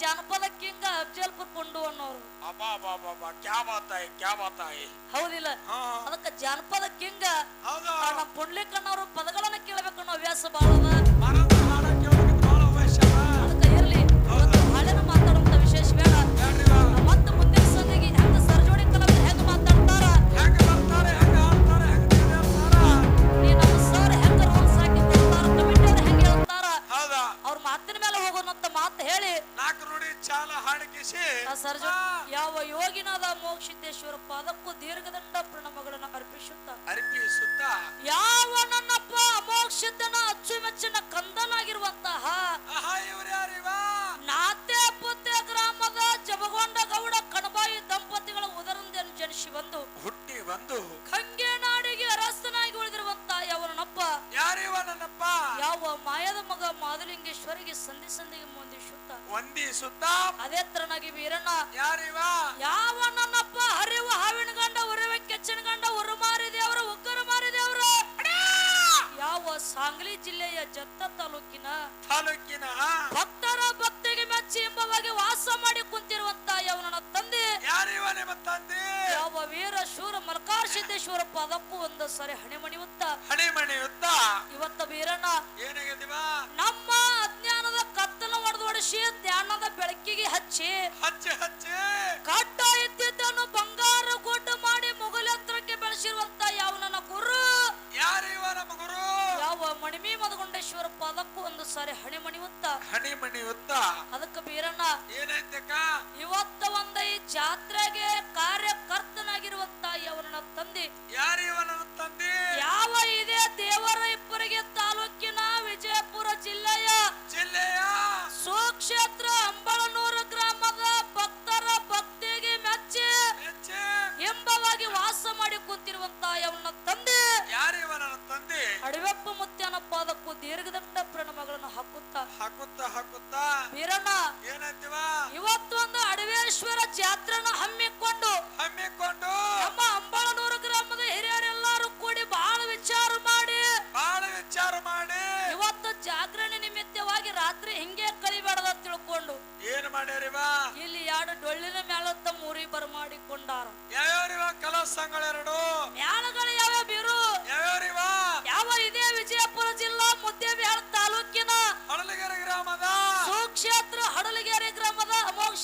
ಜಾನಪದ ಕಿಂಗ ಅಫ್ಜಲ್ಪುರ್ ಕೊಂಡು ಅನ್ನೋರು. ಅಬ್ಬಾ ಬಾ ಬಾ ಬಾ ಕ್ಯಾ ಬಾತಾಯಿ ಕ್ಯಾ ಬಾತಾಯಿ ಹೌದಿಲ್ಲ ಅದಕ್ಕೆ ಜಾನಪದ ಕಿಂಗ ನಮ್ಮ ಪುಂಡ್ಲಿಕ್ಕಣ್ಣವ್ರು ಪದಗಳನ್ನ ಕೇಳಬೇಕನ್ನೋ ಹವ್ಯಾಸ ಬಾಳ ನುಡಿ ಹಾಡಿಸಿ ಸರ್ಜ ಯಾವ ಯೋಗಿನಾದ ಮೋಕ್ಷಿತೇಶ್ವರ ಪದಕ್ಕೂ ದೀರ್ಘದಂಡ ಪ್ರಣಮಗಳನ್ನು ಅರ್ಪಿಸುತ್ತ ಅರ್ಪಿಸುತ್ತ ಯಾವ ನನ್ನಪ್ಪ ಅಮೋಕ್ಷಿದ್ದನ ಅಚ್ಚುಮೆಚ್ಚಿನ ಕಂದನಾಗಿರುವಂತಹ ಆಹಾ ಮುಂದಿಸುತ್ತ ಒಂದಿ ಅದೇ ತರನಾಗಿ ವೀರಣ್ಣ ಯಾರಿವ? ಯಾವ ನನ್ನಪ್ಪ ಹರಿವ ಹಾವಿನ ಗಂಡ ಉರಿವ ಕೆಚ್ಚಿನ ಗಂಡ ಉರು ದೇವರ ಉಗ್ಗರ ಮಾರಿ ದೇವರ? ಯಾವ ಸಾಂಗ್ಲಿ ಜಿಲ್ಲೆಯ ಜತ್ತ ತಾಲೂಕಿನ? ತಾಲೂಕಿನ? ಭಕ್ತರ ಭಕ್ತಿಗೆ ಮೆಚ್ಚಿ ಎಂಬವಾಗಿ ವಾಸ ಮಾಡಿ ಕುಂತಿರುವಂತ ಯವನ ತಂದೆ. ಯಾರಿವ ನಿಮ್ಮ ತಂದೆ? ಯಾವ ವೀರ ಶೂರ ಮಲ್ಕಾರ್ ಸಿದ್ದೇಶ್ವರ ಪಾದಕ್ಕೂ ಒಂದು ಸರಿ ಹಣೆ ಮಣಿಯುತ್ತ. ಹಣೆ ಇವತ್ತ ವೀರಣ್ಣ ಏನಾಗಿದ್ದೀವ ನಮ್ಮ ಅಜ್ಞಾನದ ಕತ್ತಲ ಬೆಳಕಿಗೆ ಹಚ್ಚಿ. ಹಚ್ಚಿ ಹಚ್ಚಿ. ಕಟ್ಟ ಇದ್ದಿದ್ದನ್ನು ಬಂಗಾರ ಗುಡ್ಡ ಮಾಡಿ ಮುಗಲಂತ್ರಕ್ಕೆ ಬೆಳೆಸಿರುವಂತ ಯಾವ ನನ್ನ ಗುರು? ಯಾರಿವ ನಮ್ಮ ಗುರು? ಯಾವ ಮಣಿಮಿ ಮದಗೊಂಡೇಶ್ವರ ಪದಕ್ಕೂ ಒಂದು ಸಾರಿ ಹಣಿಮಣಿಯುತ್ತ ಹಣಿ ಮಣಿವುತ್ತ ಅದಕ್ಕೆ ಬೀರಣ್ಣ ಏನೈತಕ್ಕ ಇವತ್ತ ಒಂದ ಈ ಜಾತ್ರೆಗೆ ಕಾರ್ಯಕರ್ತನಾಗಿರುವಂತ ಯವನ ತಂದೆ? ಯಾರಿವ ನನ್ನ ತಂದೆ? ಯಾವ ಅಡವೆಪ್ಪ ಮುತ್ಯನ ಪಾದಕ್ಕೂ ದೀರ್ಘದಂಡ ಪ್ರಣಮಗಳನ್ನು ಹಾಕುತ್ತಾ ಹಾಕುತ್ತ ಹಾಕುತ್ತ. ವೀರಣ್ಣ ಏನಂತೀವ? ಇವತ್ತೊಂದು ಅಡವೇಶ್ವರ ಜಾತ್ರೆನ ಹಮ್ಮಿಕೊಂಡು ಹಮ್ಮಿಕೊಂಡು. ನಮ್ಮ ಅಂಬಳನೂರು ಗ್ರಾಮದ ಹಿರಿಯರೆಲ್ಲರೂ ಕೂಡಿ ಬಹಳ ವಿಚಾರ ಮಾಡಿ ಬಹಳ ವಿಚಾರ ಮಾಡಿ. ಇವತ್ತು ಜಾಗರಣೆ ನಿಮಿತ್ತವಾಗಿ ರಾತ್ರಿ ಹಿಂಗೆ ಕಳಿಬೇಡದ ತಿಳ್ಕೊಂಡು ಏನ್ ಮಾಡ್ಯಾರಿವ? ಇಲ್ಲಿ ಎರಡು ಡೊಳ್ಳಿನ ಮೇಲೆ ತಮ್ಮ ಬರಮಾಡಿಕೊಂಡಾರ ಬರ ಕಲಾ ಸಂಘಗಳೆರಡು ಕೆಲಸಗಳೆರಡು ಯಾವ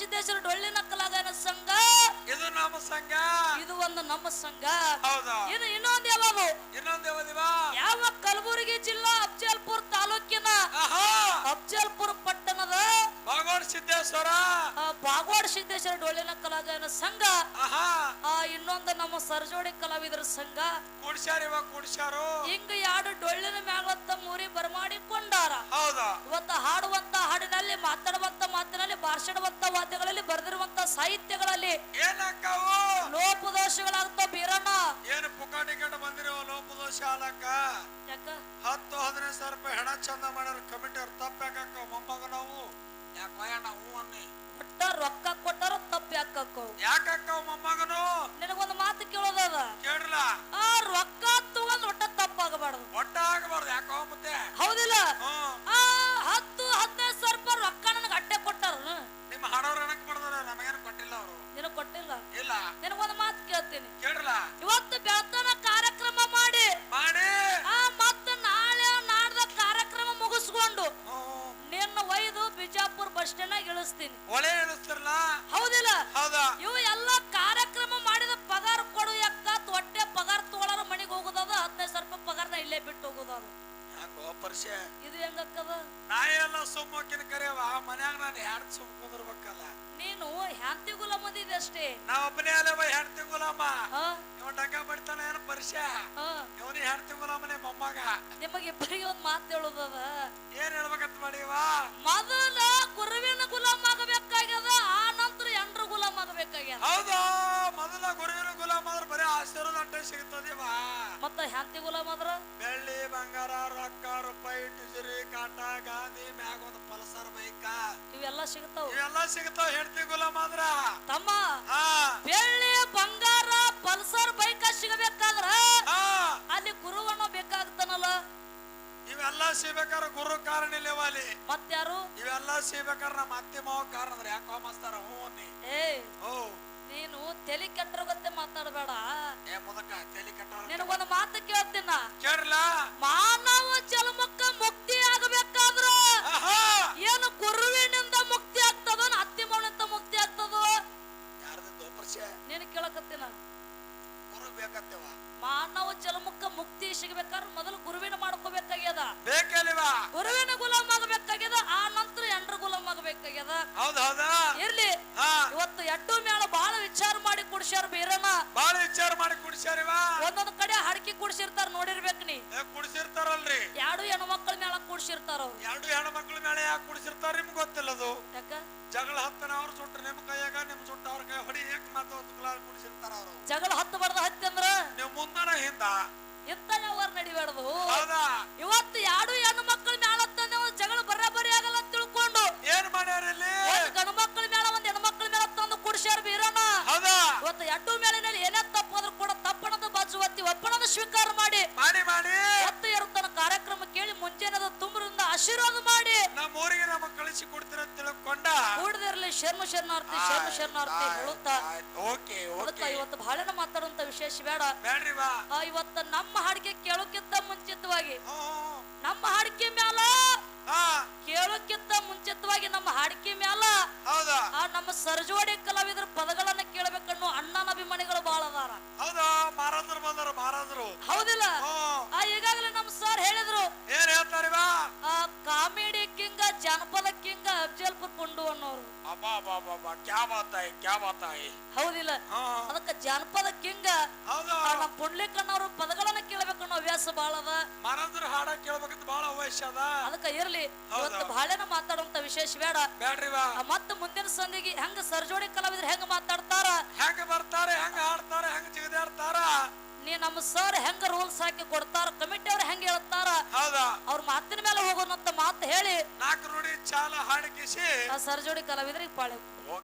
ಸಿದ್ದೇಶ್ವರ ಡೊಳ್ಳಿನ ನಕ್ಕಲಾಗನ ಸಂಘ. ಇದು ನಮ್ಮ ಸಂಘ. ಇದು ಒಂದು ನಮ್ಮ ಸಂಘ. ಹೌದಾ? ಇದು ಇನ್ನೊಂದು ಯಾವಾಗ ಇನ್ನೊಂದ್ ಯಾವ ಯಾವ ಕಲಬುರಗಿ ಜಿಲ್ಲಾ ಅಫ್ಜಲ್ಪುರ್ ತಾಲೂಕಿನ ಅಫ್ಜಲ್ಪುರ್ ಪಟ್ಟಣದ ಬಾಗೋಡ್ ಸಿದ್ದೇಶ್ವರ. ಆ, ಬಾಗವಾಡ ಸಿದ್ದೇಶ್ವರ ಡೊಳ್ಳಿನ ಕಲಾಗಾಯನ ಸಂಘ. ಇನ್ನೊಂದು ನಮ್ಮ ಸರ್ಜೋಡಿ ಕಲಾವಿದರ ಸಂಘ. ಕುಡ್ಸ್ಯಾರಿವ ಕುಡ್ಸ್ಯಾರು. ಹಿಂಗ ಎರಡು ಡೊಳ್ಳಿನ ಮ್ಯಾಗತ್ತ ಮೂರಿ ಬರಮಾಡಿಕೊಂಡಾರ. ಹೌದಾ. ಇವತ್ತು ಹಾಡುವಂತ ಹಾಡಿನಲ್ಲಿ ಮಾತಾಡುವಂತ ಮಾತಿನಲ್ಲಿ ಭಾಷಣವಂತ ವಾದ್ಯಗಳಲ್ಲಿ ಬರೆದಿರುವಂತ ಸಾಹಿತ್ಯಗಳಲ್ಲಿ ಏನಕ್ಕವು? ಕಟ್ಟ ಬಂದಿರೋ ಲೋಪದೋಷ ಆಲಕ್ಕ ಹತ್ತು ಹದಿನೈದು ಸಾವಿರ ರೂಪಾಯಿ ಹಣ ಚಂದ ಮಾಡ್ಯಾರ ಕಮಿಟಿ ಅವ್ರು ತಪ್ಪಾಕ ಮೊಮ್ಮಗ ನಾವು. ಯಾಕ ನಾವು ಅನ್ನಿ? ಒಟ್ಟ ರೊಕ್ಕ ಕೊಟ್ಟಾರ ತಪ್ಪು ಯಾಕಕ್ಕವು ಯಾಕಕ್ಕ ಮೊಮ್ಮಗನು? ನಿನಗೊಂದು ಮಾತು ಕೇಳೋದದ ಕೇಳ್ರಲ್ಲ ಆ ರೊಕ್ಕ ತಗೊಂಡ್ ಒಟ್ಟ ತಪ್ಪಾಗಬಾರ್ದು. ಒಟ್ಟ ಆಗಬಾರ್ದು ಯಾಕೋ ಮತ್ತೆ? ಹೌದಿಲ್ಲ? ಆ ಹತ್ತು ಹದಿನೈದು ಸಾವಿರ ರೂಪಾಯಿ ರೊಕ್ಕ ನನಗೆ ಅಡ್ಡೆ ಕೊಟ್ಟಾರ. ನಿಮ್ಮ ಹಣವ್ರ ಹಣಕ್ಕೆ ಮಾಡಿದಾರ? ನಮಗೇನು ಕೊಟ್ಟಿಲ್ಲ ಅವರು. ನಿನಗ್ ಕೊಟ್ಟಿಲ್ಲ? ಇಲ್ಲ. ನಿನಗೊಂದು ಮಾತು ಕೇಳ್ತೀನಿ. ಕೇಳ್ರಲ್ಲ ಇವತ್ತು ಇಳಿಸ್ತೀನಿ ಹೌದಿಲ್ಲ. ಹೌದಾ? ಇವು ಎಲ್ಲ ಕಾರ್ಯಕ್ರಮ ಮಾಡಿದ ಪಗಾರ ಕೊಡು ಯಾಕ ಹೊಟ್ಟೆ ಪಗಾರ ತಗೊಳ್ಳೋರು ಮನೆಗೆ ಹೋಗೋದದ ಹದಿನೈದು ಸಾವಿರ ರೂಪಾಯಿ ಪಗಾರನ ಇಲ್ಲೇ ಬಿಟ್ಟು ಹೋಗೋದದು. ಯಾಕೋ ಇದು ಹೆಂಗಕ್ಕದ? ನಾ ಎಲ್ಲ ಸುಮ್ಮಕ್ಕಿನ ಕರೆಯವ ಮನ್ಯಾಗ ನಾನು ಹ್ಯಾಡ್ ಸುಮ್ ಕುಂದಿರ್ಬೇಕಲ್ಲ. ನೀನು ಹ್ಯಾಂತಿ ಗುಲಾಮದಿದೆ ಅಷ್ಟೇ. ನಾ ಒಬ್ಬನೇ ಅಲ್ಲವ ಹೆಂಡತಿ ಗುಲಾಮ. ಹಾ. ಇವ ಡಂಗ ಬಡ್ತಾನ ಏನು ಹಾ. ಇವನಿ ಹೆಣ್ತಿ ಗುಲಾಮನೆ ಮೊಮ್ಮಗ. ನಿಮಗೆ ಬರೀ ಒಂದು ಮಾತು ಹೇಳುದದ. ಏನ್ ಹೇಳ್ಬೇಕಂತ ಮಾಡಿವ? ಮೊದಲ ಹ್ಯಾಂತಿ ಗುಲಾಮ್ ಅದ್ರ? ಬೆಳ್ಳಿ ಬಂಗಾರ ರೊಕ್ಕ ರೂಪಾಯಿ ಟಿಜರಿ ಕಾಟ ಗಾಂಧಿ ಮ್ಯಾಗ ಒಂದು ಪಲ್ಸರ್ ಬೈಕ. ಇವೆಲ್ಲ ಸಿಗ್ತಾವ. ಇವೆಲ್ಲ ಸಿಗ್ತಾವ ಹೆಂಡತಿ ಗುಲಾಮ್ ಅದ್ರ. ತಮ್ಮ ಬೆಳ್ಳಿ ಬಂಗಾರ ಪಲ್ಸರ್ ಬೈಕ ಸಿಗಬೇಕಾದ್ರ ಅಲ್ಲಿ ಗುರುವನ್ನ ಬೇಕಾಗ್ತಾನಲ್ಲ? ಇವೆಲ್ಲ ಸಿಗ್ಬೇಕಾರ ಗುರು ಕಾರಣ ಇಲ್ಲವ ಅಲ್ಲಿ? ಮತ್ತಾರು ಇವೆಲ್ಲ ಸಿಗ್ಬೇಕಾರ ನಮ್ಮ ಅತ್ತೆ ಮಾವ ಕಾರಣ ಅಂದ್ರೆ ಯಾಕೋ ಮಸ್ತಾರ ಹ್ಞೂ ಏ ಓ ನೀನು ತಲೆ ಕೆಟ್ಟ ಗೊತ್ತೆ ಮಾತಾಡಬೇಡ ನಿನಗೊಂದು ಮಾತು ಕೇಳ್ತೀನ ಮಾನವ ಜನ್ಮಕ್ಕ ಮುಕ್ತಿ ಆಗಬೇಕಾದ್ರ ಏನು ಕುರುವಿನಿಂದ ಮುಕ್ತಿ ಆಗ್ತದ ಅತ್ತಿ ಮೌಳಿಂದ ಮುಕ್ತಿ ಆಗ್ತದ? ನೀನು ಕೇಳಕತ್ತೀನ ಮಾನವ ಜನ್ಮಕ್ಕ ಮುಕ್ತಿ ಸಿಗಬೇಕಾದ್ರೆ ಮೊದಲು ಗುರುವಿನ ಮಾಡ್ಕೋಬೇಕಾಗ್ಯದ. ಗುರುವಿನ ಗುಲಾಮ್ ಆಗಬೇಕಾಗ್ಯದ ಆ ನಂತರ ಎಂಡ್ರ ಗುಲಾಮ್ ಆಗಬೇಕಾಗ್ಯದ. ಇರ್ಲಿ. ಇವತ್ತು ಎಡ್ಡು ಕುಡಿಸ್ಯಾರಿವಾ? ಒಂದೊಂದ್ ಕಡೆ ಹಡಕಿ ಕುಡ್ಸಿರ್ತಾರ ನೋಡಿರ್ಬೇಕು ನೀ. ಕುಡಿಸಿರ್ತಾರಲ್ರಿ. ಎರಡು ಹೆಣ್ಮಕ್ಳ ಮೇಳ ಕುಡ್ಸಿರ್ತಾರ ಅವ್ರು. ಎರಡು ಮಕ್ಕಳ ಮೇಲೆ ಯಾಕೆ ಕುಡಿಸಿರ್ತಾರ ನಿಮ್ಗೆ ಗೊತ್ತಿಲ್ಲದು? ಯಾಕ? ಜಗಳ ಹತ್ತನ ಅವ್ರು ಸುಟ್ಟ ನಿಮ್ ಕೈಯಾಗ ನಿಮ್ ಸುಟ್ಟ ಅವ್ರ ಕೈ ಹೊಡಿ ಹೆಕ್ ಮಾತು ಕುಡಿಸಿರ್ತಾರ ಅವರು? ಜಗಳ ಹತ್ತು ಬಡ್ದ ಹತ್ತಿ ಅಂದ್ರ? ನೀವು ಮುಂದನ ಹಿಂದ. ಇಂತ ಯಾವ ನಡಿಬಾರ್ದು ಇವತ್ತು ಯಾರು ಹೆಣ್ಣು ಮಕ್ಕಳ ಮೇಳ ನೀವು ಜಗಳ ಬರಾಬರಿ ಆಗಲ್ಲ ಅಂತ ತಿಳ್ಕೊಂಡು. ಏನ್ ಮಾಡ್ಯಾರ ಇಲ್ಲಿ? ಗಂಡು ಮಕ್ಕಳ ಮೇಳ ಒಂದ್ ಹೆಣ್ಣು ಮಕ್ಕಳ ಮೇಳ ತಂದು ಕುಡ್ಸ್ಯಾರ ಬೀರಣ್ಣ. ಇವತ್ತು ಎಟ್ಟು ಮೇಳಿನಲ್ಲಿ ಬಾಜುವತ್ತಿ ಒಬ್ಬನನ್ನು ಸ್ವೀಕಾರ ಮಾಡಿ. ಮಾಡಿ ಮಾಡಿ. ಹತ್ತು ಇರುತ್ತಾನ ಕಾರ್ಯಕ್ರಮ ಕೇಳಿ ಮುಂಜಾನದ ತುಂಬರಿಂದ ಆಶೀರ್ವಾದ ಮಾಡಿ. ನಮ್ಮ ಊರಿಗೆ ನಮ್ಮ ಕಳಿಸಿ ಕೊಡ್ತೀರ ತಿಳ್ಕೊಂಡ. ಕೂಡದಿರಲಿ ಶರ್ಮ ಶರಣಾರ್ಥಿ ಶರ್ಮ ಶರಣಾರ್ಥಿ ಹೇಳುತ್ತಾ. ಓಕೆ ಇವತ್ತು ಬಹಳನ ಮಾತಾಡುವಂತ ವಿಶೇಷ ಬೇಡ. ಬೇಡ್ರಿ ಬಾ. ಆ, ಇವತ್ತು ನಮ್ಮ ಹಾಡಿಕೆ ಕೇಳೋಕ್ಕಿಂತ ಮುಂಚಿತವಾಗಿ. ನಮ್ಮ ಹಾಡಿಕೆ ಮ್ಯಾಲ ಕೇಳೋಕ್ಕಿಂತ ಮುಂಚಿತವಾಗಿ ನಮ್ಮ ಹಾಡಿಕೆ ಮ್ಯಾಲ ನಮ್ಮ ಸರ್ಜೋಡಿ ಕಲಾವಿದರ ಪದಗಳನ್ನ ಕೇಳಬೇಕನ್ನೋ ಅಣ್ಣನ ಅಭಿಮಾನಿಗಳು ಬಹಳ ಅದಾರ ಹೌದಾ ಮಾರಾದ್ರು ಬಂದರು ಮಾರಾದ್ರು. ಹೌದಿಲ್ಲ? ಆ ಈಗಾಗಲೇ ನಮ್ಮ ಸರ್ ಹೇಳಿದ್ರು ಏನ್ ఆ కామెడీ ಕಿಂಗ ಜಾನಪದ ಕಿಂಗ ಅಫ್ಜಲ್ಪುರ್ ಕೊಂಡು ಅನ್ನೋರು. ಅಬ್ಬಾ ಅಬ್ಬಾ ಅಬ್ಬಾ ಕ್ಯಾ ಬಾತ್ ಆಯ್ ಕ್ಯಾ ಬಾತಾಯಿ ಹೌದಿಲ್ಲ. ಅದಕ್ಕೆ ಜಾನಪದ ಕಿಂಗ ನಮ್ಮ ಪುಂಡ್ಲಿಕ್ಕಣ್ಣವ್ರ ಪದಗಳನ್ನ ಕೇಳಬೇಕನ್ನೋ ಹವ್ಯಾಸ ಬಹಳ ಅದ. ಹಾಡ ಕೇಳ್ಬೇಕಂತ ಬಹಳ ಅವಶ್ಯ ಅದ. ಅದಕ್ಕ ಇರ್ಲಿ? ಇವತ್ತು ಬಹಳನ ಮಾತಾಡುವಂತ ವಿಶೇಷ ಬೇಡ. ಬೇಡ್ರಿ ಮತ್ತೆ ಮುಂದಿನ ಸಂದಿಗೆ ಹೆಂಗ ಸರ್ಜೋಡಿ ಕಲಾವಿದ್ರು ಹೆಂಗ ಮಾತಾಡ್ತಾರ? ಹೆಂಗ ನಮ್ಮ ಸರ್ ಹೆಂಗ ರೂಲ್ಸ್ ಹಾಕಿ ಕೊಡ್ತಾರ ಕಮಿಟಿ ಅವ್ರ ಹೆಂಗ ಹೇಳ್ತಾರ ಅವ್ರ ಮಾತಿನ ಮೇಲೆ ಹೋಗೋಣಂತ ಮಾತು ಹೇಳಿ. ನಾಲ್ಕು ನುಡಿ ಚಾಲ ಹಾಡಿಕಿಸಿ ಆ ಸರ್ಜೋಡಿ ಕಲಾವಿದ್ರಿಗೆ ಪಾಳೆ.